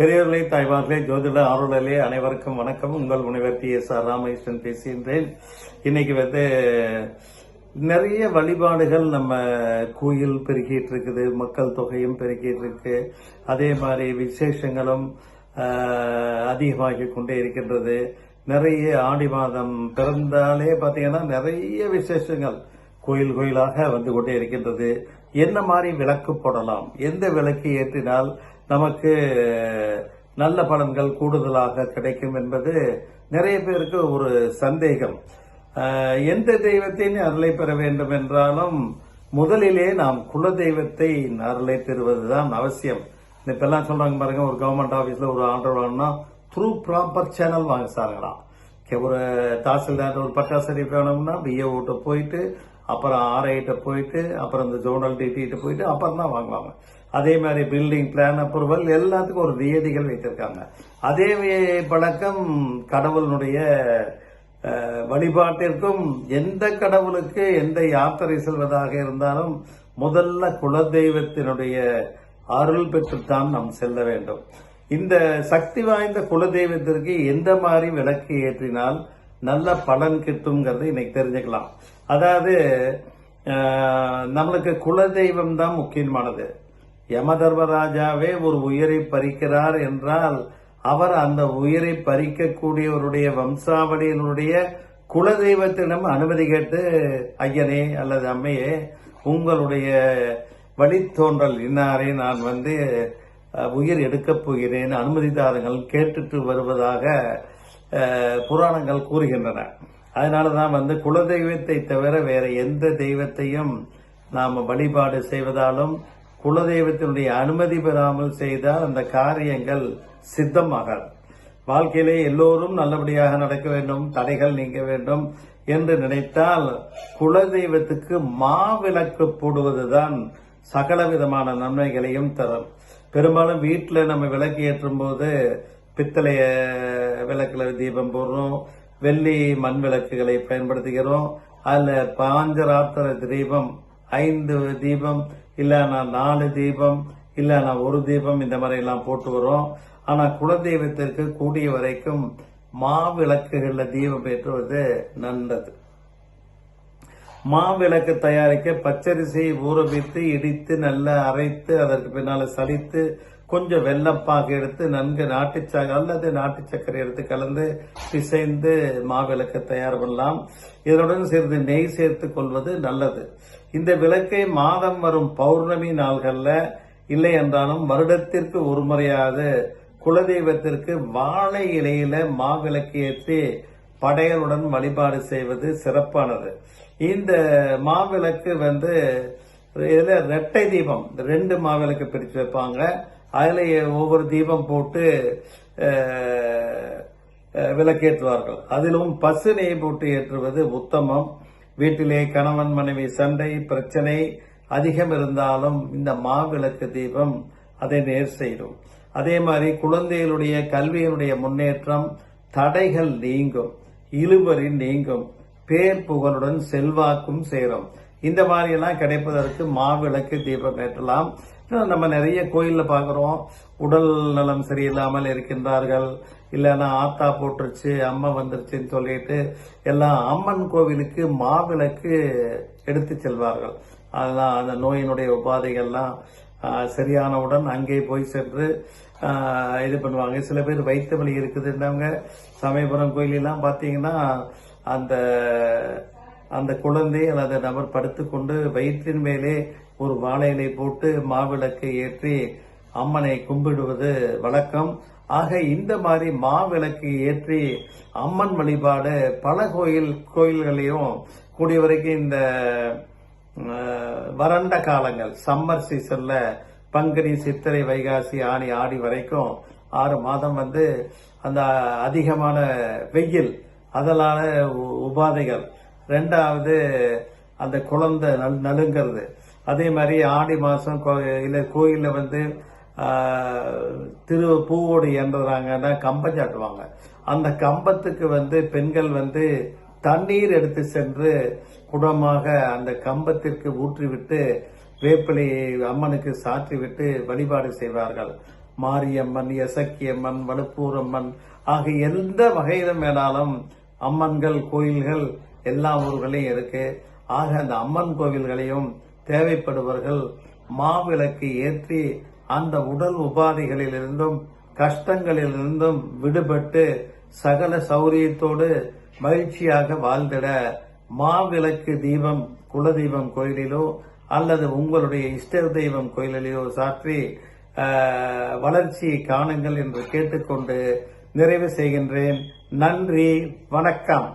பெரியவர்களே தாய்மார்களே ஜோதிட ஆர்வலர்களே அனைவருக்கும் வணக்கம். உங்கள் முனைவர் டி. எஸ். ஆர். ராமகிருஷ்ணன் பேசுகின்றேன். இன்னைக்கு வந்து நிறைய வழிபாடுகள் நம்ம கோயில் பெருகிட்டு இருக்குது மக்கள் தொகையும் பெருகிட்டு இருக்கு அதே மாதிரி விசேஷங்களும் அதிகமாகி கொண்டே இருக்கின்றது. நிறைய ஆடி மாதம் பிறந்தாலே பார்த்தீங்கன்னா நிறைய விசேஷங்கள் கோயில் கோயிலாக வந்து கொண்டே இருக்கின்றது. என்ன மாதிரி விளக்கு போடலாம்? எந்த விளக்கு ஏற்றினால் நமக்கு நல்ல பலன்கள் கூடுதலாக கிடைக்கும் என்பது நிறைய பேருக்கு ஒரு சந்தேகம். எந்த தெய்வத்தின் அருளை பெற வேண்டும் என்றாலும் முதலிலே நாம் குல தெய்வத்தை அருளை பெறுவதுதான் அவசியம். இப்பெல்லாம் சொல்றாங்க பாருங்க ஒரு கவர்மெண்ட் ஆபீஸ்ல ஒரு ஆர்டர் வாங்கினா த்ரூ ப்ராப்பர் சேனல் வாங்க சாருங்களாம். ஒரு தாசில்தார் ஒரு பட்டா சர்டிஃபிகேட் வேணும்னா பிஏஓட்ட போயிட்டு அப்புறம் ஆர்ஐட்ட போயிட்டு அப்புறம் இந்த ஜோனல் டிடிட்ட போயிட்டு அப்புறம் தான் வாங்குவாங்க. அதே மாதிரி பில்டிங் பிளான் அப்ரூவல் எல்லாத்துக்கும் ஒரு நியதிகள் வைத்திருக்காங்க. அதே பழக்கம் கடவுளுடைய வழிபாட்டிற்கும் எந்த கடவுளுக்கு எந்த யாத்திரை செல்வதாக இருந்தாலும் முதல்ல குலதெய்வத்தினுடைய அருள் பெற்றுத்தான் நாம் செல்ல வேண்டும். இந்த சக்தி வாய்ந்த குலதெய்வத்திற்கு எந்த மாதிரி விளக்கு ஏற்றினால் நல்ல பலன் கிட்டுங்கிறத இன்னைக்கு தெரிஞ்சுக்கலாம். அதாவது நம்மளுக்கு குலதெய்வம் தான் முக்கியமானது. யம தர்மராஜாவே ஒரு உயிரை பறிக்கிறார் என்றால் அவர் அந்த உயிரை பறிக்கக்கூடியவருடைய வம்சாவளியினுடைய குலதெய்வத்திடம் அனுமதி கேட்டு ஐயனே அல்லது அம்மையே உங்களுடைய வழித்தோன்றல் இன்னாரை நான் வந்து உயிர் எடுக்கப் போகிறேன். அனுமதி தாருங்கள். கேட்டுட்டு வருவதாக புராணங்கள் கூறுகின்றன. அதனால தான் வந்து குலதெய்வத்தை தவிர வேற எந்த தெய்வத்தையும் நாம் வழிபாடு செய்வதாலும் குலதெய்வத்தினுடைய அனுமதி பெறாமல் செய்தால் அந்த காரியங்கள் சித்தமாகாது. வாழ்க்கையிலே எல்லோரும் நல்லபடியாக நடக்க வேண்டும் தடைகள் நீங்க வேண்டும் என்று நினைத்தால் குலதெய்வத்துக்கு மாவிளக்கு போடுவதுதான் சகல விதமான நன்மைகளையும் தரும். பெரும்பாலும் வீட்டில் நம்ம விளக்கு ஏற்றும் போது பித்தளைய விளக்குல தீபம் போடுறோம் வெள்ளி மண் விளக்குகளை பயன்படுத்துகிறோம். அதில் பாஞ்சராத்திர தீபம் ஐந்து தீபம் இல்லைன்னா நாலு தீபம் இல்லைன்னா ஒரு தீபம் இந்த மாதிரி எல்லாம் போட்டு வரோம். ஆனால் குலதெய்வத்திற்கு கூடிய வரைக்கும் மாவிளக்குகளில் தீபம் ஏற்றுவது நல்லது. மாவிளக்கு தயாரிக்க பச்சரிசியை ஊற வைத்து இடித்து நல்லா அரைத்து அதற்கு பின்னால் சலித்து கொஞ்சம் வெள்ளப்பாக எடுத்து நன்கு நாட்டு சக்கரை அல்லது நாட்டு சக்கரை எடுத்து கலந்து பிசைந்து மாவிளக்கு தயார் பண்ணலாம். இதனுடன் சிறிது நெய் சேர்த்து கொள்வது நல்லது. இந்த விளக்கை மாதம் வரும் பௌர்ணமி நாள்களில் இல்லை என்றாலும் வருடத்திற்கு ஒரு முறையாவது குலதெய்வத்திற்கு வாழை இலையில மாவிளக்கு ஏற்றி படையலுடன் வழிபாடு செய்வது சிறப்பானது. இந்த மாவிளக்கு வந்து இதில் ரெட்டை தீபம் ரெண்டு மாவிளக்கு பிரித்து வைப்பாங்க. அதில் ஒவ்வொரு தீபம் போட்டு விளக்கேற்றுவார்கள். அதிலும் பசுனையை போட்டு ஏற்றுவது உத்தமம். வீட்டிலே கணவன் மனைவி சண்டை பிரச்சனை அதிகம் இருந்தாலும் இந்த மாவிளக்கு தீபம் அதை நேர் செய்யும். அதே மாதிரி குழந்தைகளுடைய கல்வியினுடைய முன்னேற்றம் தடைகள் நீங்கும் இழுபறி நீங்கும் பேர் புகழுடன் செல்வாக்கும் சேரும். இந்த மாதிரியெல்லாம் கிடைப்பதற்கு மாவிளக்கு தீபம் ஏற்றலாம். நம்ம நிறைய கோயில்ல பாக்குறோம். உடல் நலம் சரியில்லாமல் இருக்கின்றார்கள். இல்லைன்னா ஆத்தா போட்டுருச்சு அம்மா வந்துருச்சுன்னு சொல்லிட்டு எல்லாம் அம்மன் கோவிலுக்கு மாவிளக்கு எடுத்து செல்வார்கள். அதெல்லாம் அந்த நோயினுடைய உபாதைகள்லாம் சரியானவுடன் அங்கே போய் சென்று இது பண்ணுவாங்க. சில பேர் வைத்த வழி இருக்குதுன்றவங்க சமயபுரம் கோயிலெல்லாம் பார்த்தீங்கன்னா அந்த அந்த குழந்தை அல்லது நபர் படுத்துக்கொண்டு வயிற்றின் மேலே ஒரு வாழையிலை போட்டு மாவிளக்கு ஏற்றி அம்மனை கும்பிடுவது வழக்கம். ஆக இந்த மாதிரி மாவிளக்கு ஏற்றி அம்மன் வழிபாடு பல கோயில் கோயில்களையும் கூடிய வரைக்கும் இந்த வறண்ட காலங்கள் சம்மர் சீசன்ல பங்குனி சித்திரை வைகாசி ஆனி ஆடி வரைக்கும் ஆறு மாதம் வந்து அந்த அதிகமான வெயில் அதனால உ- உபாதைகள். ரெண்டாவது அந்த குழந்தை நல் நலுங்கிறது. அதே மாதிரி ஆடி மாதம் கோ- கோயிலில் வந்து திரு பூவோடு இயன்றாங்கன்னா கம்பம் சாட்டுவாங்க. அந்த கம்பத்துக்கு வந்து பெண்கள் வந்து தண்ணீர் எடுத்து சென்று குடமாக அந்த கம்பத்திற்கு ஊற்றிவிட்டு வேப்பிலையை அம்மனுக்கு சாற்றிவிட்டு வழிபாடு செய்வார்கள். மாரியம்மன் எசக்கியம்மன் வலுப்பூரம்மன் ஆகிய எந்த வகையிலும் வேணாலும் அம்மன்கள் கோயில்கள் எல்லா ஊர்களையும் இருக்கு. ஆக அந்த அம்மன் கோவில்களையும் தேவைப்படுபவர்கள் மாவிளக்கு ஏற்றி அந்த உடல் உபாதைகளிலிருந்தும் கஷ்டங்களிலிருந்தும் விடுபட்டு சகல சௌரியத்தோடு மகிழ்ச்சியாக வாழ்ந்திட மாவிளக்கு தீபம் குலதெய்வம் கோயிலிலோ அல்லது உங்களுடைய இஷ்ட தெய்வம் கோயிலிலோ சாற்றி வளர்ச்சியை காணுங்கள் என்று கேட்டுக்கொண்டு நிறைவு செய்கின்றேன். நன்றி வணக்கம்.